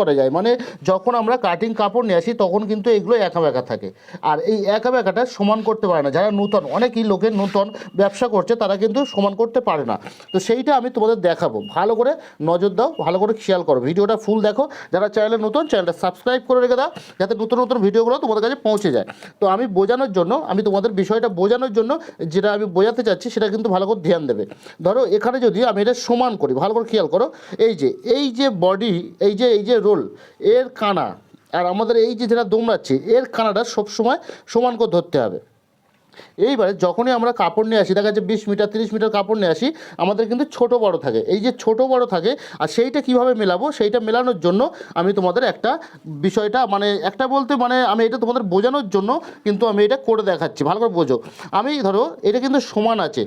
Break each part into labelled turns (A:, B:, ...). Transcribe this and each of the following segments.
A: করা যায় মানে যখন আমরা কাটিং কাপড় নিয়ে আসি তখন কিন্তু এগুলো একা ব্যাকা থাকে আর এই একা ব্যাকাটা সমান করতে পারে না যারা নূতন অনেকই লোকের নূতন ব্যবসা করছে তারা কিন্তু সমান করতে পারে না তো সেইটা আমি তোমাদের দেখাবো ভালো করে নজর দাও ভালো করে খেয়াল করো ভিডিওটা ফুল দেখো যারা চ্যানেলে নতুন চ্যানেলটা সাবস্ক্রাইব করে রেখে দাও যাতে নতুন নতুন ভিডিওগুলো তোমাদের কাছে পৌঁছে যায় তো আমি বোঝানোর জন্য আমি তোমাদের বিষয়টা বোঝানোর জন্য যেটা আমি বোঝাতে চাচ্ছি সেটা কিন্তু ভালো করে ধ্যান দেবে ধরো এখানে যদি আমি এটা সমান করি ভালো করে খেয়াল করো এই যে এই যে বডি এই যে এই যে রোল এর কানা আর আমাদের এই যে যেটা দোমড়াচ্ছে এর কানাটা সবসময় সমান করে ধরতে হবে এইবারে যখনই আমরা কাপড় নিয়ে আসি দেখা যাচ্ছে বিশ মিটার তিরিশ মিটার কাপড় নিয়ে আসি আমাদের কিন্তু ছোট বড় থাকে এই যে ছোট বড় থাকে আর সেইটা কিভাবে মেলাবো সেইটা মেলানোর জন্য আমি তোমাদের একটা বিষয়টা মানে একটা বলতে মানে আমি এটা তোমাদের বোঝানোর জন্য কিন্তু আমি এটা করে দেখাচ্ছি ভালো করে বোঝো আমি ধরো এটা কিন্তু সমান আছে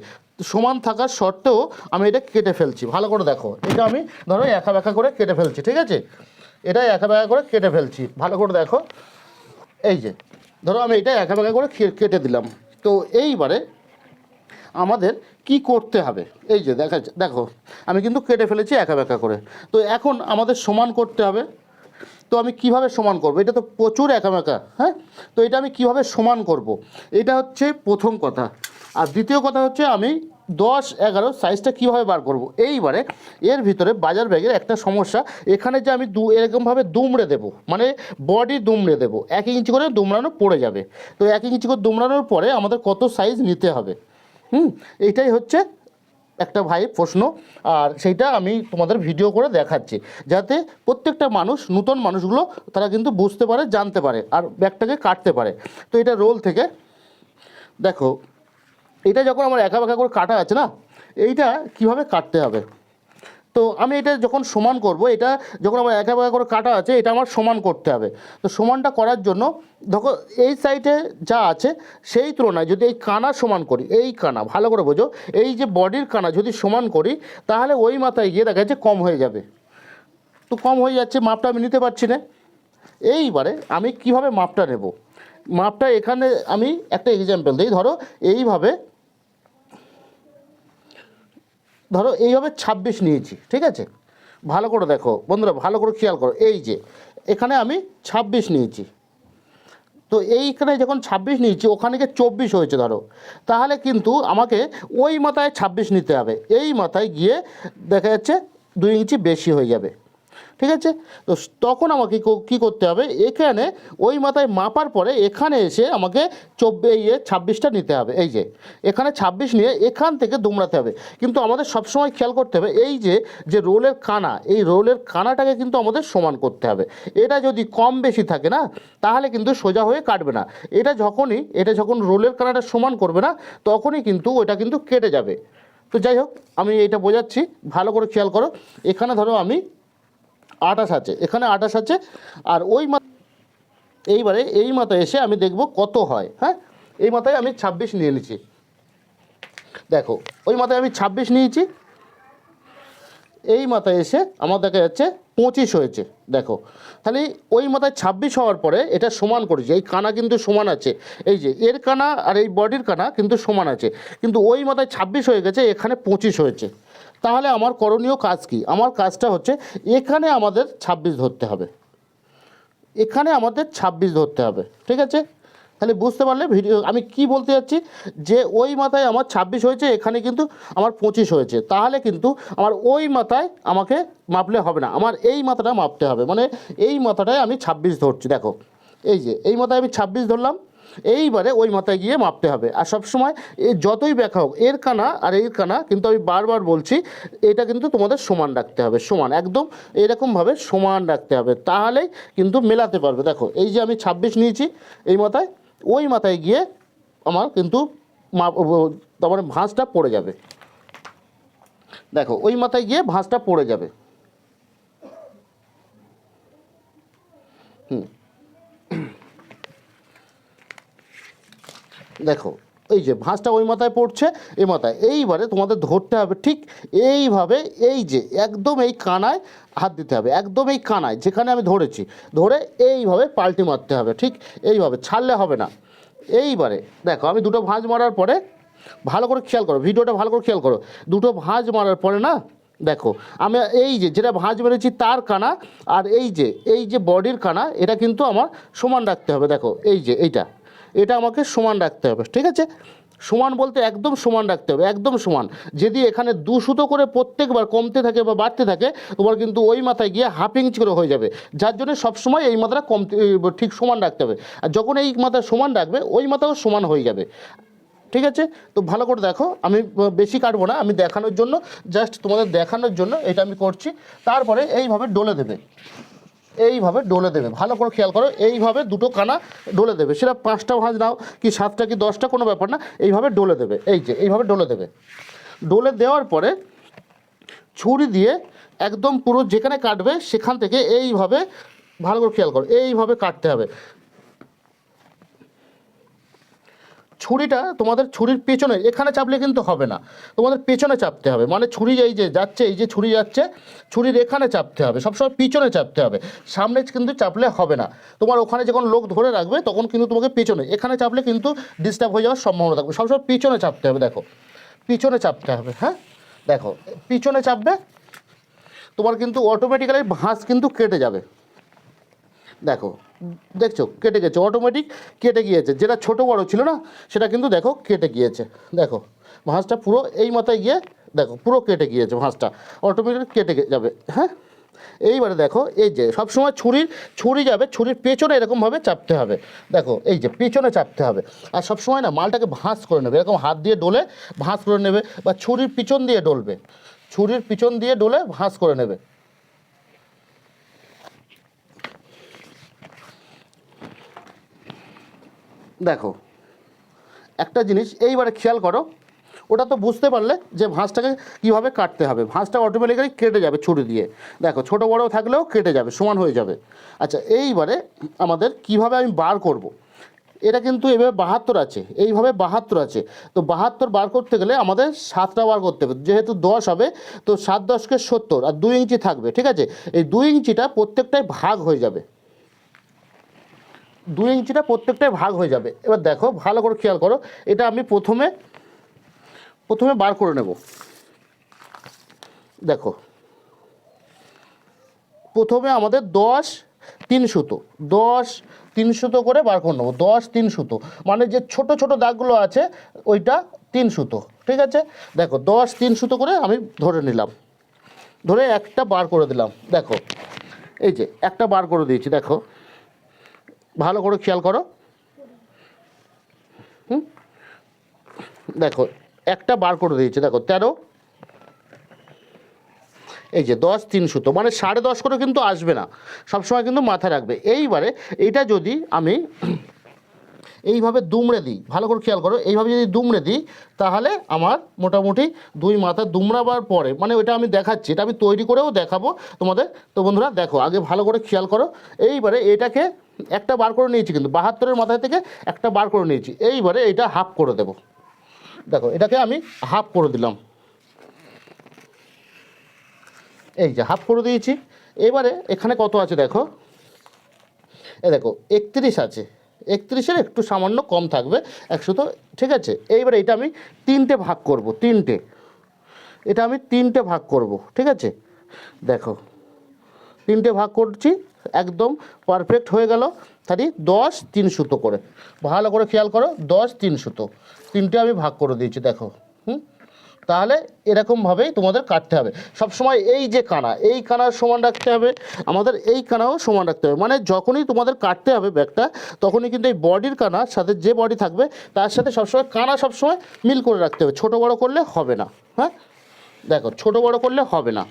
A: সমান থাকার সত্ত্বেও আমি এটা কেটে ফেলছি ভালো করে দেখো এটা আমি ধরো একা ব্যাখা করে কেটে ফেলছি ঠিক আছে এটা একা বেঁকা করে কেটে ফেলছি ভালো করে দেখো এই যে ধরো আমি এটা একা বেঁকা করে কেটে দিলাম তো এইবারে আমাদের কি করতে হবে এই যে দেখা দেখো আমি কিন্তু কেটে ফেলেছি একা বেঁকা করে তো এখন আমাদের সমান করতে হবে তো আমি কিভাবে সমান করব এটা তো প্রচুর একা একামেকা হ্যাঁ তো এটা আমি কিভাবে সমান করব এটা হচ্ছে প্রথম কথা আর দ্বিতীয় কথা হচ্ছে আমি দশ এগারো সাইজটা কীভাবে বার করব এইবারে এর ভিতরে বাজার ব্যাগের একটা সমস্যা এখানে যে আমি দু এরকমভাবে দুমড়ে দেব মানে বডি দুমড়ে দেব এক ইঞ্চি করে দুমড়ানো পড়ে যাবে তো এক ইঞ্চি করে দুমড়ানোর পরে আমাদের কত সাইজ নিতে হবে হুম এইটাই হচ্ছে একটা ভাই প্রশ্ন আর সেইটা আমি তোমাদের ভিডিও করে দেখাচ্ছি যাতে প্রত্যেকটা মানুষ নূতন মানুষগুলো তারা কিন্তু বুঝতে পারে জানতে পারে আর ব্যাগটাকে কাটতে পারে তো এটা রোল থেকে দেখো এটা যখন আমার একা বাঁকা করে কাটা আছে না এইটা কিভাবে কাটতে হবে তো আমি এটা যখন সমান করব এটা যখন আমার একা বাঁকা করে কাটা আছে এটা আমার সমান করতে হবে তো সমানটা করার জন্য দেখো এই সাইডে যা আছে সেই তুলনায় যদি এই কানা সমান করি এই কানা ভালো করে বোঝো এই যে বডির কানা যদি সমান করি তাহলে ওই মাথায় গিয়ে দেখা যাচ্ছে কম হয়ে যাবে তো কম হয়ে যাচ্ছে মাপটা আমি নিতে পারছি না এইবারে আমি কিভাবে মাপটা নেব মাপটা এখানে আমি একটা এক্সাম্পল দিই ধরো এইভাবে ধরো এইভাবে ছাব্বিশ নিয়েছি ঠিক আছে ভালো করে দেখো বন্ধুরা ভালো করে খেয়াল করো এই যে এখানে আমি ছাব্বিশ নিয়েছি তো এইখানে যখন ছাব্বিশ নিয়েছি ওখানে গিয়ে চব্বিশ হয়েছে ধরো তাহলে কিন্তু আমাকে ওই মাথায় ছাব্বিশ নিতে হবে এই মাথায় গিয়ে দেখা যাচ্ছে দুই ইঞ্চি বেশি হয়ে যাবে ঠিক আছে তো তখন আমাকে কি করতে হবে এখানে ওই মাথায় মাপার পরে এখানে এসে আমাকে চব্বিশ ইয়ে ছাব্বিশটা নিতে হবে এই যে এখানে ছাব্বিশ নিয়ে এখান থেকে দুমড়াতে হবে কিন্তু আমাদের সবসময় খেয়াল করতে হবে এই যে যে রোলের কানা এই রোলের কানাটাকে কিন্তু আমাদের সমান করতে হবে এটা যদি কম বেশি থাকে না তাহলে কিন্তু সোজা হয়ে কাটবে না এটা যখনই এটা যখন রোলের কানাটা সমান করবে না তখনই কিন্তু ওটা কিন্তু কেটে যাবে তো যাই হোক আমি এটা বোঝাচ্ছি ভালো করে খেয়াল করো এখানে ধরো আমি আটাশ আছে এখানে আটাশ আছে আর ওই এইবারে এই মাথায় এসে আমি দেখব কত হয় হ্যাঁ এই মাথায় আমি ছাব্বিশ নিয়ে নিচ্ছি দেখো ওই মাথায় আমি ছাব্বিশ নিয়েছি এই মাথায় এসে আমার দেখা যাচ্ছে পঁচিশ হয়েছে দেখো তাহলে ওই মাথায় ছাব্বিশ হওয়ার পরে এটা সমান করেছে এই কানা কিন্তু সমান আছে এই যে এর কানা আর এই বডির কানা কিন্তু সমান আছে কিন্তু ওই মাথায় ছাব্বিশ হয়ে গেছে এখানে পঁচিশ হয়েছে তাহলে আমার করণীয় কাজ কি আমার কাজটা হচ্ছে এখানে আমাদের ২৬ ধরতে হবে এখানে আমাদের ২৬ ধরতে হবে ঠিক আছে তাহলে বুঝতে পারলে ভিডিও আমি কি বলতে যাচ্ছি যে ওই মাথায় আমার ২৬ হয়েছে এখানে কিন্তু আমার পঁচিশ হয়েছে তাহলে কিন্তু আমার ওই মাথায় আমাকে মাপলে হবে না আমার এই মাথাটা মাপতে হবে মানে এই মাথাটায় আমি ২৬ ধরছি দেখো এই যে এই মাথায় আমি ২৬ ধরলাম এইবারে ওই মাথায় গিয়ে মাপতে হবে আর সবসময় এ যতই ব্যাখ্যা হোক এর কানা আর এর কানা কিন্তু আমি বারবার বলছি এটা কিন্তু তোমাদের সমান রাখতে হবে সমান একদম এরকমভাবে সমান রাখতে হবে তাহলেই কিন্তু মেলাতে পারবে দেখো এই যে আমি ছাব্বিশ নিয়েছি এই মাথায় ওই মাথায় গিয়ে আমার কিন্তু মাপ তারপরে ভাঁজটা পড়ে যাবে দেখো ওই মাথায় গিয়ে ভাঁজটা পড়ে যাবে হুম দেখো এই যে ভাঁজটা ওই মাথায় পড়ছে এ মাথায় এইবারে তোমাদের ধরতে হবে ঠিক এইভাবে এই যে একদম এই কানায় হাত দিতে হবে একদম এই কানায় যেখানে আমি ধরেছি ধরে এইভাবে পাল্টি মারতে হবে ঠিক এইভাবে ছাড়লে হবে না এইবারে দেখো আমি দুটো ভাঁজ মারার পরে ভালো করে খেয়াল করো ভিডিওটা ভালো করে খেয়াল করো দুটো ভাঁজ মারার পরে না দেখো আমি এই যে যেটা ভাঁজ মেরেছি তার কানা আর এই যে এই যে বডির কানা এটা কিন্তু আমার সমান রাখতে হবে দেখো এই যে এইটা এটা আমাকে সমান রাখতে হবে ঠিক আছে সমান বলতে একদম সমান রাখতে হবে একদম সমান যদি এখানে দুশুতো করে প্রত্যেকবার কমতে থাকে বা বাড়তে থাকে তোমার কিন্তু ওই মাথায় গিয়ে হাফ ইঞ্চ করে হয়ে যাবে যার জন্য সবসময় এই মাথাটা কমতে ঠিক সমান রাখতে হবে আর যখন এই মাথা সমান রাখবে ওই মাথাও সমান হয়ে যাবে ঠিক আছে তো ভালো করে দেখো আমি বেশি কাটবো না আমি দেখানোর জন্য জাস্ট তোমাদের দেখানোর জন্য এটা আমি করছি তারপরে এইভাবে ডলে দেবে এইভাবে ডলে দেবে ভালো করে খেয়াল করো এইভাবে দুটো কানা ডলে দেবে সেটা পাঁচটা ভাঁজ নাও কি সাতটা কি দশটা কোনো ব্যাপার না এইভাবে ডলে দেবে এই যে এইভাবে ডলে দেবে ডলে দেওয়ার পরে ছুরি দিয়ে একদম পুরো যেখানে কাটবে সেখান থেকে এইভাবে ভালো করে খেয়াল করো এইভাবে কাটতে হবে ছুরিটা তোমাদের ছুরির পেছনে এখানে চাপলে কিন্তু হবে না তোমাদের পেছনে চাপতে হবে মানে ছুরি এই যে যাচ্ছে এই যে ছুরি যাচ্ছে ছুরির এখানে চাপতে হবে সবসময় পিছনে চাপতে হবে সামনে কিন্তু চাপলে হবে না তোমার ওখানে যখন লোক ধরে রাখবে তখন কিন্তু তোমাকে পেছনে এখানে চাপলে কিন্তু ডিস্টার্ব হয়ে যাওয়ার সম্ভাবনা থাকবে সবসময় পিছনে চাপতে হবে দেখো পিছনে চাপতে হবে হ্যাঁ দেখো পিছনে চাপবে তোমার কিন্তু অটোমেটিক্যালি ভাঁজ কিন্তু কেটে যাবে দেখো দেখছো কেটে গেছে অটোমেটিক কেটে গিয়েছে যেটা ছোট বড় ছিল না সেটা কিন্তু দেখো কেটে গিয়েছে দেখো ভাঁজটা পুরো এই মাথায় গিয়ে দেখো পুরো কেটে গিয়েছে ভাঁজটা অটোমেটিক কেটে যাবে হ্যাঁ এইবারে দেখো এই যে সবসময় ছুরির ছুরি যাবে ছুরির পেছনে এরকমভাবে চাপতে হবে দেখো এই যে পেছনে চাপতে হবে আর সবসময় না মালটাকে ভাঁজ করে নেবে এরকম হাত দিয়ে ডোলে ভাঁজ করে নেবে বা ছুরির পিছন দিয়ে ডলবে ছুরির পিছন দিয়ে ডোলে ভাঁজ করে নেবে দেখো একটা জিনিস এইবারে খেয়াল করো ওটা তো বুঝতে পারলে যে ভাঁজটাকে কীভাবে কাটতে হবে ভাঁজটা অটোমেটিক্যালি কেটে যাবে ছুরি দিয়ে দেখো ছোটো বড়ো থাকলেও কেটে যাবে সমান হয়ে যাবে আচ্ছা এইবারে আমাদের কিভাবে আমি বার করব। এটা কিন্তু এভাবে বাহাত্তর আছে এইভাবে বাহাত্তর আছে তো বাহাত্তর বার করতে গেলে আমাদের সাতটা বার করতে হবে যেহেতু দশ হবে তো সাত দশকে সত্তর আর দুই ইঞ্চি থাকবে ঠিক আছে এই দুই ইঞ্চিটা প্রত্যেকটাই ভাগ হয়ে যাবে দুই ইঞ্চিটা প্রত্যেকটাই ভাগ হয়ে যাবে এবার দেখো ভালো করে খেয়াল করো এটা আমি প্রথমে প্রথমে বার করে নেব দেখো প্রথমে আমাদের দশ তিন সুতো দশ তিন সুতো করে বার করে নেবো দশ তিন সুতো মানে যে ছোট ছোট দাগগুলো আছে ওইটা তিন সুতো ঠিক আছে দেখো দশ তিন সুতো করে আমি ধরে নিলাম ধরে একটা বার করে দিলাম দেখো এই যে একটা বার করে দিয়েছি দেখো ভালো করে খেয়াল করো দেখো একটা বার করে দিয়েছে দেখো তেরো এই যে দশ তিন সুতো মানে সাড়ে দশ করে কিন্তু আসবে না সবসময় কিন্তু মাথায় রাখবে এইবারে এটা যদি আমি এইভাবে দুমড়ে দিই ভালো করে খেয়াল করো এইভাবে যদি দুমড়ে দিই তাহলে আমার মোটামুটি দুই মাথা দুমড়াবার পরে মানে ওইটা আমি দেখাচ্ছি এটা আমি তৈরি করেও দেখাবো তোমাদের তো বন্ধুরা দেখো আগে ভালো করে খেয়াল করো এইবারে এটাকে একটা বার করে নিয়েছি কিন্তু বাহাত্তরের মাথায় থেকে একটা বার করে নিয়েছি এইবারে এটা হাফ করে দেব দেখো এটাকে আমি হাফ করে দিলাম এই যে হাফ করে দিয়েছি এবারে এখানে কত আছে দেখো এ দেখো একত্রিশ আছে একত্রিশের একটু সামান্য কম থাকবে একশো তো ঠিক আছে এইবারে এটা আমি তিনটে ভাগ করব তিনটে এটা আমি তিনটে ভাগ করব ঠিক আছে দেখো তিনটে ভাগ করছি একদম পারফেক্ট হয়ে গেল তাহলে দশ তিন সুতো করে ভালো করে খেয়াল করো দশ তিন সুতো তিনটে আমি ভাগ করে দিয়েছি দেখো হুম তাহলে এরকমভাবেই তোমাদের কাটতে হবে সব সময় এই যে কানা এই কানার সমান রাখতে হবে আমাদের এই কানাও সমান রাখতে হবে মানে যখনই তোমাদের কাটতে হবে ব্যাগটা তখনই কিন্তু এই বডির কানা সাথে যে বডি থাকবে তার সাথে সবসময় কানা সবসময় মিল করে রাখতে হবে ছোটো বড়ো করলে হবে না হ্যাঁ দেখো ছোটো বড়ো করলে হবে না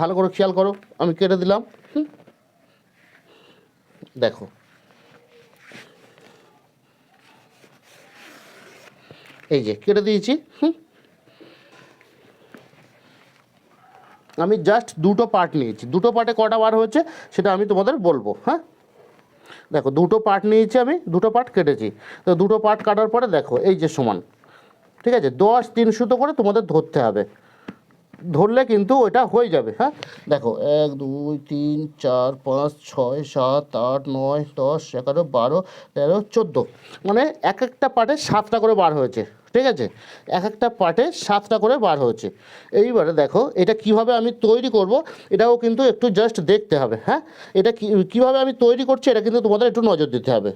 A: ভালো করে খেয়াল করো আমি কেটে দিলাম হুম দেখো এই যে কেটে দিয়েছি হুম আমি জাস্ট দুটো পার্ট নিয়েছি দুটো পার্টে কটা বার হয়েছে সেটা আমি তোমাদের বলবো হ্যাঁ দেখো দুটো পার্ট নিয়েছি আমি দুটো পার্ট কেটেছি তো দুটো পার্ট কাটার পরে দেখো এই যে সমান ঠিক আছে দশ তিন সুতো করে তোমাদের ধরতে হবে ধরলে কিন্তু ওইটা হয়ে যাবে হ্যাঁ দেখো এক দুই তিন চার পাঁচ ছয় সাত আট নয় দশ এগারো বারো তেরো চোদ্দো মানে এক একটা পার্টে সাতটা করে বার হয়েছে ঠিক আছে এক একটা পার্টে সাতটা করে বার হয়েছে এইবারে দেখো এটা কিভাবে আমি তৈরি করব এটাও কিন্তু একটু জাস্ট দেখতে হবে হ্যাঁ এটা কীভাবে আমি তৈরি করছি এটা কিন্তু তোমাদের একটু নজর দিতে হবে